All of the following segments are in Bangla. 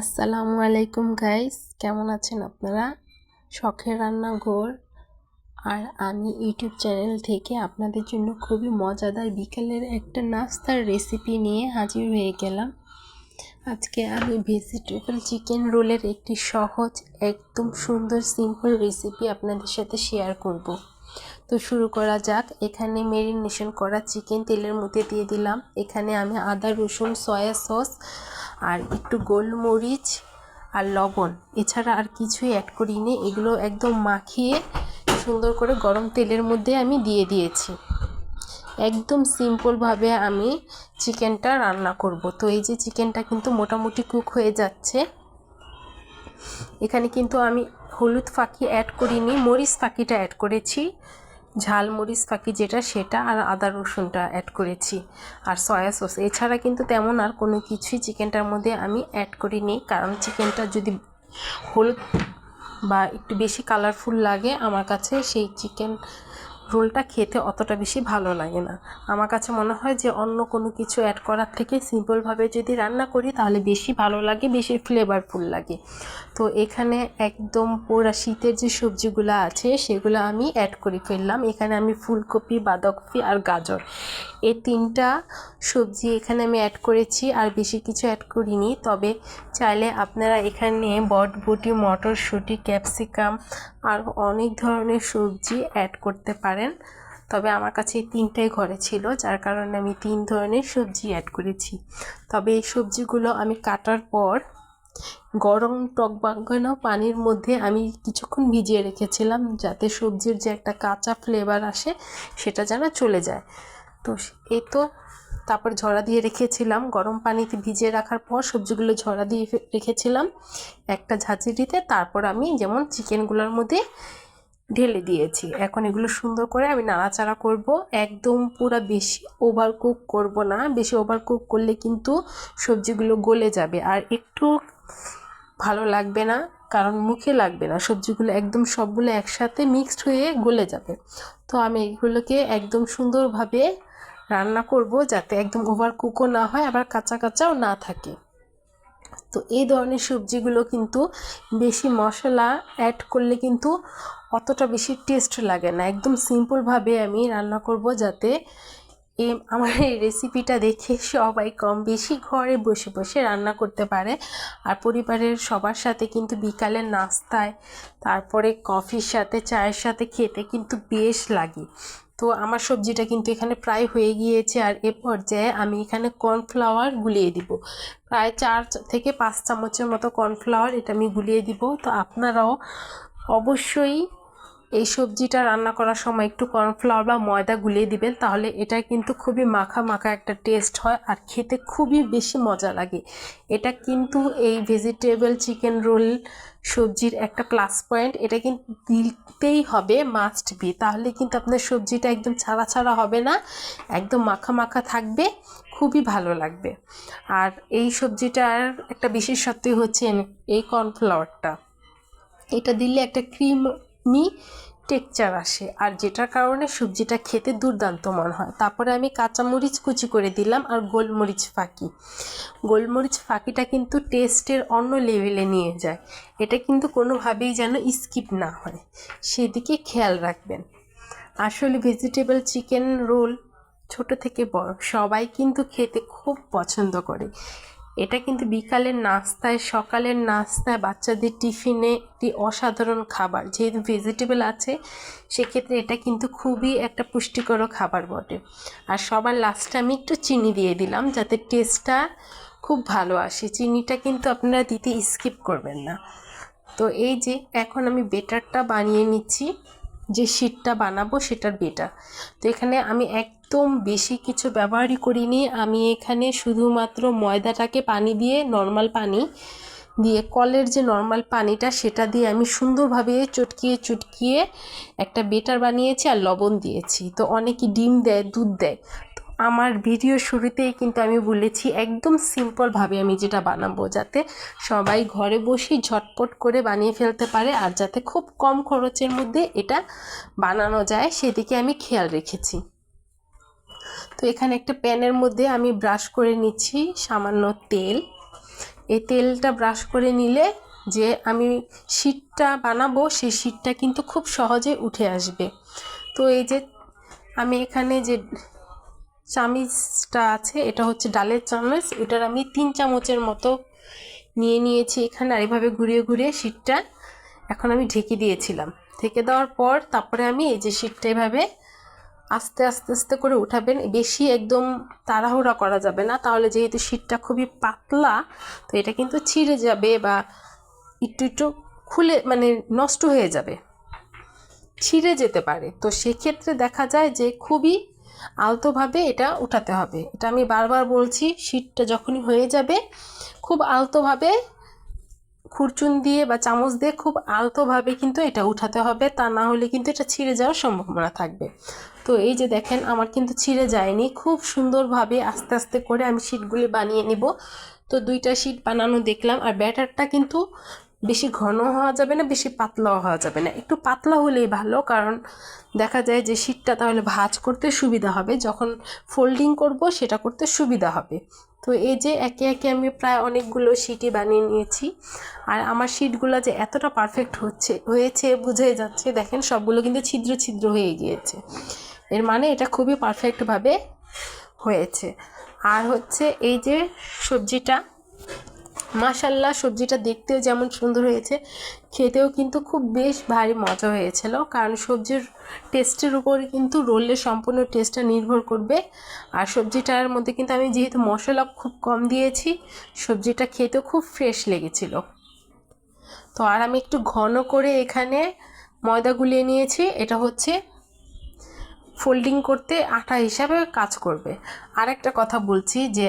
আসসালামু আলাইকুম গাইস কেমন আছেন আপনারা? শখের রান্নাঘর আর আমি ইউটিউব চ্যানেল থেকে আপনাদের জন্য খুবই মজাদার বিকেলের একটা নাস্তার রেসিপি নিয়ে হাজির হয়ে গেলাম। আজকে আমি ভেজিটেবল চিকেন রোলের একটি সহজ, একদম সুন্দর সিম্পল রেসিপি আপনাদের সাথে শেয়ার করব। তো শুরু করা যাক। এখানে মেরিনেশন করা চিকেন তেলের মধ্যে দিয়ে দিলাম। এখানে আমি আদা, রসুন সয়া সস আর একটু গোলমরিচ আর লবণ। এছাড়া আর কিছুই অ্যাড করিনি। এগুলো একদম মাখিয়ে সুন্দর করে গরম তেলের মধ্যে আমি দিয়ে দিয়েছি। একদম সিম্পলভাবে আমি চিকেনটা রান্না করব। তো এই যে চিকেনটা কিন্তু মোটামুটি কুক হয়ে যাচ্ছে। এখানে কিন্তু আমি হলুদ ফাঁকি অ্যাড করিনি, মরিচ ফাঁকিটা অ্যাড করেছি। ঝাল মরিচ ফাঁকি যেটা, সেটা আর আদা রসুনটা অ্যাড করেছি আর সয়া সস এছাড়া কিন্তু তেমন আর কোনো কিছুই চিকেনটার মধ্যে আমি অ্যাড করিনি। কারণ চিকেনটা যদি হলুদ বা একটু বেশি কালারফুল লাগে, আমার কাছে সেই চিকেন রোলটা খেতে অতটা বেশি ভালো লাগে না। আমার কাছে মনে হয় যে, অন্য কোনো কিছু অ্যাড করার থেকে সিম্পলভাবে যদি রান্না করি, তাহলে বেশি ভালো লাগে, বেশি ফ্লেভারফুল লাগে। তো এখানে একদম পুরা শীতের যে সবজিগুলো আছে, সেগুলো আমি অ্যাড করে ফেললাম। এখানে আমি ফুলকপি, বাঁধাকপি আর গাজর। এই তিনটা সবজি এখানে আমি অ্যাড করেছি, আর বেশি কিছু অ্যাড করিনি। তবে চাইলে আপনারা এখানে বটবটি মটরশুঁটি, ক্যাপসিকাম আর অনেক ধরনের সবজি অ্যাড করতে পারেন। তবে আমার কাছে তিনটাই ঘরে ছিল, যার কারণে আমি তিন ধরনের সবজি অ্যাড করেছি। তবে এই সবজিগুলো আমি কাটার পর গরম টক বাগানো পানির মধ্যে আমি কিছুক্ষণ ভিজিয়ে রেখেছিলাম যাতে সবজির যে একটা কাঁচা ফ্লেভার আসে সেটা যেন চলে যায়। তো এই তো তারপর ঝরা দিয়ে রেখেছিলাম। গরম পানিতে ভিজিয়ে রাখার পর সবজিগুলো ঝরা দিয়ে রেখেছিলাম একটা ঝাঁঝরিতে তারপর আমি যেমন চিকেনগুলোর মধ্যে ঢেলে দিয়েছি। এখন এগুলো সুন্দর করে আমি নাড়াচাড়া করব। একদম পুরো বেশি ওভার কুক করব না। বেশি ওভার কুক করলে কিন্তু সবজিগুলো গলে যাবে। আর একটু ভালো লাগবে না, কারণ মুখে লাগবে না। সবজিগুলো একদম সবগুলো একসাথে মিক্সড হয়ে গলে যাবে। তো আমি এগুলোকে একদম সুন্দরভাবে রান্না করব যাতে একদম ওভার কুকও না হয়, আবার কাঁচা কাঁচাও না থাকে। তো এই ধরনের সবজিগুলো কিন্তু বেশি মশলা অ্যাড করলে কিন্তু অতটা বেশি টেস্ট লাগে না। একদম সিম্পলভাবে আমি রান্না করব যাতে এ আমার এই রেসিপিটা দেখে সবাই কম বেশি ঘরে বসে বসে রান্না করতে পারে। আর পরিবারের সবার সাথে কিন্তু বিকালের নাস্তায়, তারপরে কফির সাথে, চায়ের সাথে খেতে কিন্তু বেশ লাগে। তো আমার সবজিটা কিন্তু এখানে প্রায় হয়ে গিয়েছে আর এ পর্যায়ে আমি এখানে কর্নফ্লাওয়ার গুলিয়ে দিব। প্রায় চার থেকে পাঁচ চামচের মতো কর্নফ্লাওয়ার এটা আমি গুলিয়ে দিব। তো আপনারাও অবশ্যই এই সবজিটা রান্না করার সময় একটু কর্নফ্লাওয়ার বা ময়দা গুলিয়ে দিবেন, তাহলে এটা কিন্তু খুবই মাখা মাখা একটা টেস্ট হয় আর খেতে খুবই বেশি মজা লাগে। এটা কিন্তু এই ভেজিটেবল চিকেন রোল সবজির একটা প্লাস পয়েন্ট এটা কিন্তু দিতেই হবে মাস্ট বি তাহলে কিন্তু আপনার সবজিটা একদম ছাড়া ছাড়া হবে না, একদম মাখা মাখা থাকবে, খুবই ভালো লাগবে। আর এই সবজিটার একটা বিশেষত্বই হচ্ছে এই কর্নফ্লাওয়ারটা। এটা দিলে একটা ক্রিমি টেকচার আসে, আর যেটার কারণে সবজিটা খেতে দুর্দান্ত মনে হয়। তারপরে আমি কাঁচামরিচ কুচি করে দিলাম আর গোলমরিচ ফাঁকি। গোলমরিচ ফাঁকিটা কিন্তু টেস্টের অন্য লেভেলে নিয়ে যায়। এটা কিন্তু কোনোভাবেই যেন স্কিপ না হয়। সেদিকে খেয়াল রাখবেন। আসলে ভেজিটেবল চিকেন রোল ছোট থেকে বড়, সবাই কিন্তু খেতে খুব পছন্দ করে। এটা কিন্তু বিকালের নাস্তায়, সকালের নাস্তায় বাচ্চাদের টিফিনে একটি অসাধারণ খাবার। যেহেতু ভেজিটেবল আছে, সেক্ষেত্রে এটা কিন্তু খুবই একটা পুষ্টিকর খাবার বটে। আর সবার লাস্টে আমি একটু চিনি দিয়ে দিলাম, যাতে টেস্টটা খুব ভালো আসে। চিনিটা কিন্তু আপনারা দিতে স্কিপ করবেন না। তো এই যে, এখন আমি বেটারটা বানিয়ে নিচ্ছি। যে শীটটা বানাবো সেটার বেটা তো এখানে আমি একদম বেশি কিছু ব্যবহারই করিনি। আমি এখানে শুধুমাত্র ময়দাটাকে পানি দিয়ে নর্মাল পানি দিয়ে, কলের যে নর্মাল পানিটা সেটা দিয়ে আমি সুন্দরভাবে চটকিয়ে চটকিয়ে একটা বেটার বানিয়েছি আর লবণ দিয়েছি। তো অনেকে ডিম দেয়, দুধ দেয়। আমার ভিডিও শুরুতেই কিন্তু আমি বলেছি, একদম সিম্পলভাবে আমি যেটা বানাবো, যাতে সবাই ঘরে বসেই ঝটপট করে বানিয়ে ফেলতে পারে আর যাতে খুব কম খরচের মধ্যে এটা বানানো যায়, সেদিকে আমি খেয়াল রেখেছি। তো এখানে একটা প্যানের মধ্যে আমি ব্রাশ করে নিচ্ছি সামান্য তেল। এই তেলটা ব্রাশ করে নিলে যে আমি শীটটা বানাবো, সেই শীটটা কিন্তু খুব সহজে উঠে আসবে। তো এই যে আমি এখানে যে চামিচটা আছে, এটা হচ্ছে ডালের চামচ, এটার আমি তিন চামচের মতো নিয়ে নিয়েছি এখানে, আর এভাবে ঘুরিয়ে ঘুরিয়ে শীটটা এখন আমি ঢেকে দিয়েছিলাম। ঢেকে দেওয়ার পর তারপরে আমি এই যে শীটটা এভাবে আস্তে আস্তে আস্তে করে উঠাবেন, বেশি একদম তাড়াহুড়া করা যাবে না, তাহলে যেহেতু শীটটা খুবই পাতলা, তো এটা কিন্তু ছিঁড়ে যাবে বা একটু একটু খুলে মানে নষ্ট হয়ে যাবে, ছিঁড়ে যেতে পারে। তো সেক্ষেত্রে দেখা যায় যে খুবই আলতোভাবে এটা উঠাতে হবে। এটা আমি বারবার বলছি শীটটা যখনই হয়ে যাবে, খুব আলতোভাবে খুরচুন দিয়ে বা চামচ দিয়ে খুব আলতোভাবে কিন্তু এটা উঠাতে হবে, তা না হলে কিন্তু এটা ছিঁড়ে যাওয়ার সম্ভাবনা থাকবে। তো এই যে দেখেন, আমার কিন্তু ছিঁড়ে যায়নি। খুব সুন্দরভাবে আস্তে আস্তে করে আমি শীটগুলি বানিয়ে নিব। তো দুইটা শীট বানানো দেখলাম, আর ব্যাটারটা কিন্তু বেশি ঘন হওয়া যাবে না, বেশি পাতলাও হওয়া যাবে না। একটু পাতলা হলেই ভালো, কারণ দেখা যায় যে শীটটা তাহলে ভাজ করতে সুবিধা হবে, যখন ফোল্ডিং করব সেটা করতে সুবিধা হবে। তো এই যে একে একে আমি প্রায় অনেকগুলো শিটই বানিয়ে নিয়েছি, আর আমার শিটগুলো যে এতটা পারফেক্ট হচ্ছে, হয়েছে বুঝে যাচ্ছে, দেখেন সবগুলো কিন্তু ছিদ্র ছিদ্র হয়ে গিয়েছে। এর মানে এটা খুবই পারফেক্টভাবে হয়েছে। আর হচ্ছে এই যে সবজিটা মাশাল্লাহ সবজিটা দেখতেও যেমন সুন্দর হয়েছে, খেতেও কিন্তু খুব বেশ ভারী মজা হয়েছিল, কারণ সবজির টেস্টের উপর কিন্তু রোলের সম্পূর্ণ টেস্টটা নির্ভর করবে। আর সবজিটার মধ্যে কিন্তু আমি যেহেতু মশলা খুব কম দিয়েছি, সবজিটা খেতেও খুব ফ্রেশ লেগেছিল। তো আর আমি একটু ঘন করে এখানে ময়দা গুলিয়ে নিয়েছি, এটা হচ্ছে ফোল্ডিং করতে আটা হিসাবে কাজ করবে। আর একটা কথা বলছি যে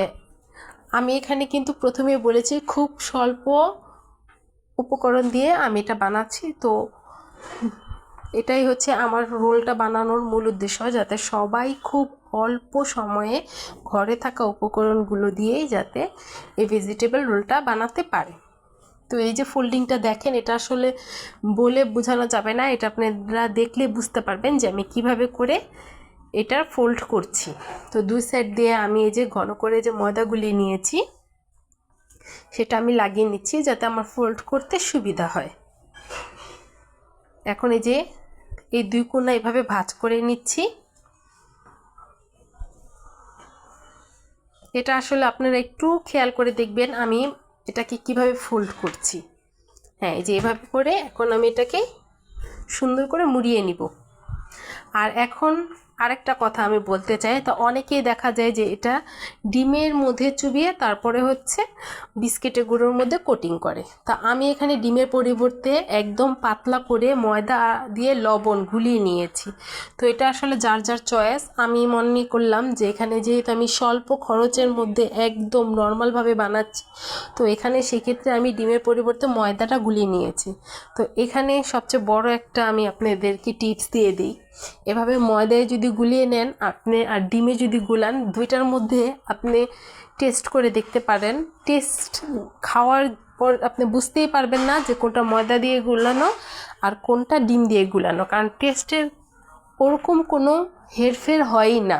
আমি এখানে কিন্তু প্রথমে বলেছি খুব স্বল্প উপকরণ দিয়ে আমি এটা বানাচ্ছি। তো এটাই হচ্ছে আমার রোলটা বানানোর মূল উদ্দেশ্য, যাতে সবাই খুব অল্প সময়ে ঘরে থাকা উপকরণগুলো দিয়েই যাতে এই ভেজিটেবল রোলটা বানাতে পারে। তো এই যে ফোল্ডিংটা দেখেন, এটা আসলে বলে বোঝানো যাবে না, এটা আপনারা দেখলে বুঝতে পারবেন যে আমি কীভাবে করে এটা ফোল্ড করছি। তো দুই সাইড দিয়ে আমি এই যে ঘন করে যে ময়দাগুলি নিয়েছি, সেটা আমি লাগিয়ে নিচ্ছি যাতে আমার ফোল্ড করতে সুবিধা হয়। এখন এই যে এই দুই কোনা এভাবে ভাঁজ করে নিচ্ছি। এটা আসলে আপনারা একটু খেয়াল করে দেখবেন আমি এটাকে কীভাবে ফোল্ড করছি। হ্যাঁ এই যে এভাবে করে এখন আমি এটাকে সুন্দর করে মুড়িয়ে নিব। আর এখন আরেকটা কথা আমি বলতে চাই, তো অনেকেই দেখা যায় যে এটা ডিমের মধ্যে চুবিয়ে তারপরে হচ্ছে বিস্কিটের গুঁড়োর মধ্যে কোটিং করে। তা আমি এখানে ডিমের পরিবর্তে একদম পাতলা করে ময়দা দিয়ে লবণ গুলিয়ে নিয়েছি। তো এটা আসলে যার যার চয়েস, আমি মনে করলাম যে এখানে যেহেতু আমি স্বল্প খরচের মধ্যে একদম নর্মালভাবে বানাচ্ছি, তো এখানে সেক্ষেত্রে আমি ডিমের পরিবর্তে ময়দাটা গুলিয়ে নিয়েছি। তো এখানে সবচেয়ে বড় একটা আমি আপনাদেরকে টিপস দিয়ে দিই। এভাবে ময়দায় যদি গুলিয়ে নেন, আপনি আর ডিমে যদি গুলান, দুইটার মধ্যে আপনি টেস্ট করে দেখতে পারেন। টেস্ট খাওয়ার পর আপনি বুঝতেই পারবেন না যে কোনটা ময়দা দিয়ে গুলানো আর কোনটা ডিম দিয়ে গুলানো। কারণ টেস্টের ওরকম কোনো হেরফের হয়ই না।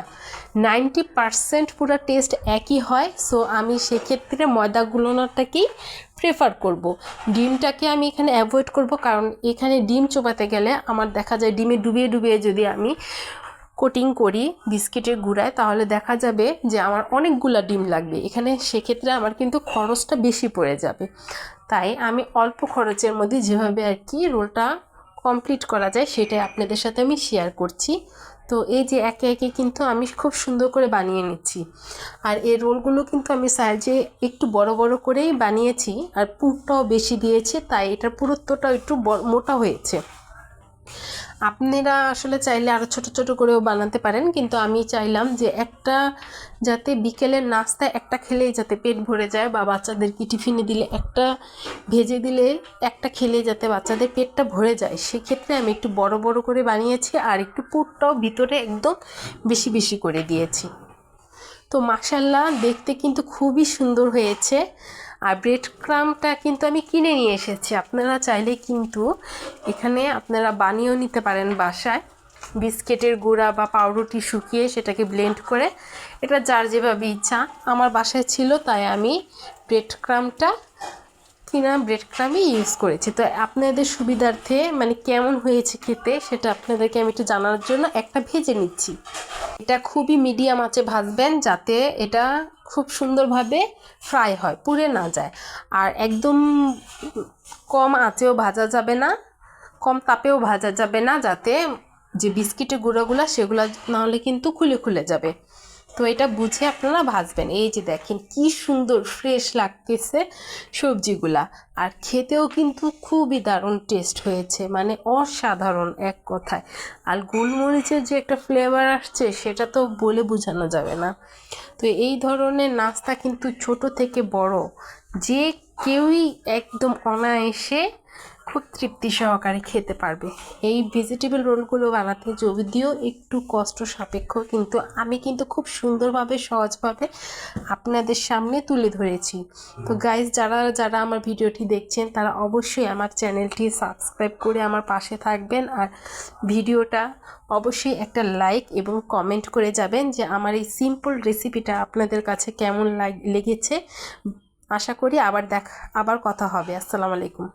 নাইনটি পারসেন্ট পুরো টেস্ট একই হয়। সো আমি সেক্ষেত্রে ময়দা গুলোনোটাকেই প্রেফার করব। ডিমটাকে আমি এখানে অ্যাভয়েড করব কারণ এখানে ডিম চোপাতে গেলে আমার দেখা যায় ডিমে ডুবিয়ে ডুবিয়ে যদি আমি কোটিং করি বিস্কিটের গুঁড়ায় তাহলে দেখা যাবে যে আমার অনেকগুলা ডিম লাগবে। এখানে সেক্ষেত্রে আমার কিন্তু খরচটা বেশি পড়ে যাবে। তাই আমি অল্প খরচের মধ্যে যেভাবে আর কি রোলটা কমপ্লিট করা যায় সেটাই আপনাদের সাথে আমি শেয়ার করছি। তো এই যে একে একে কিন্তু আমি খুব সুন্দর করে বানিয়ে নিচ্ছি। আর এই রোলগুলো কিন্তু আমি সাইজে একটু বড় বড় করেই বানিয়েছি আর পুরটাও বেশি দিয়েছে, তাই এটার পুরুত্বটাও একটু মোটা হয়েছে। আপনারা আসলে চাইলে আরও ছোট ছোট করেও বানাতে পারেন, কিন্তু আমি চাইলাম যে একটা যাতে বিকেলের নাস্তায় একটা খেলেই যাতে পেট ভরে যায় বা বাচ্চাদেরকে টিফিনে দিলে একটা ভেজে দিলে একটা খেলে যাতে বাচ্চাদের পেটটা ভরে যায়। সেক্ষেত্রে আমি একটু বড় বড় করে বানিয়েছি আর একটু পুরটাও ভিতরে একদম বেশি বেশি করে দিয়েছি। তো মাসাল্লাহ দেখতে কিন্তু খুবই সুন্দর হয়েছে। আর ব্রেড ক্রামটা কিন্তু আমি কিনে নিয়ে এসেছি। আপনারা চাইলে কিন্তু এখানে আপনারা বানিয়েও নিতে পারেন বাসায়। বিস্কিটের গুঁড়া বা পাউরুটি শুকিয়ে সেটাকে ব্লেন্ড করে। এটা যার যেভাবে ইচ্ছা। আমার বাসায় ছিল, তাই আমি ব্রেড ক্রামটা কিনা ব্রেড ক্রামই ইউজ করেছি। তো আপনাদের সুবিধার্থে মানে কেমন হয়েছে খেতে, সেটা আপনাদেরকে আমি একটু জানার জন্য একটা ভেজে নিচ্ছি। এটা খুবই মিডিয়াম আঁচে ভাজবেন যাতে এটা খুব সুন্দরভাবে ফ্রাই হয়, পুড়ে না যায়। আর একদম কম আঁচেও ভাজা যাবে না, কম তাপেও ভাজা যাবে না, যাতে যে বিস্কিটের গুঁড়োগুলো, সেগুলো নাহলে কিন্তু খুলে খুলে যাবে। তো এটা বুঝে আপনারা ভাজবেন। এই যে দেখেন কি সুন্দর ফ্রেশ লাগতেছে সবজিগুলা। আর খেতেও কিন্তু খুবই দারুণ টেস্ট হয়েছে মানে অসাধারণ এক কথায়। আর গোলমরিচের যে একটা ফ্লেভার আসছে, সেটা তো বলে বোঝানো যাবে না। তো এই ধরনের নাস্তা কিন্তু ছোট থেকে বড়। যে কেউই একদম অনায়াসে খুব তৃপ্তি সহকারে খেতে পারবে। এই ভেজিটেবল রোলগুলো বানাতে যদিও একটু কষ্ট সাপেক্ষ কিন্তু আমি কিন্তু খুব সুন্দরভাবে সহজভাবে আপনাদের সামনে তুলে ধরেছি। তো গাইজ যারা যারা আমার ভিডিওটি দেখছেন তারা অবশ্যই আমার চ্যানেলটি সাবস্ক্রাইব করে আমার পাশে থাকবেন। আর ভিডিওটা অবশ্যই একটা লাইক এবং কমেন্ট করে যাবেন যে আমার এই সিম্পল রেসিপিটা আপনাদের কাছে কেমন লাগ লেগেছে। আশা করি আবার দেখ আবার কথা হবে। আসসালামু আলাইকুম।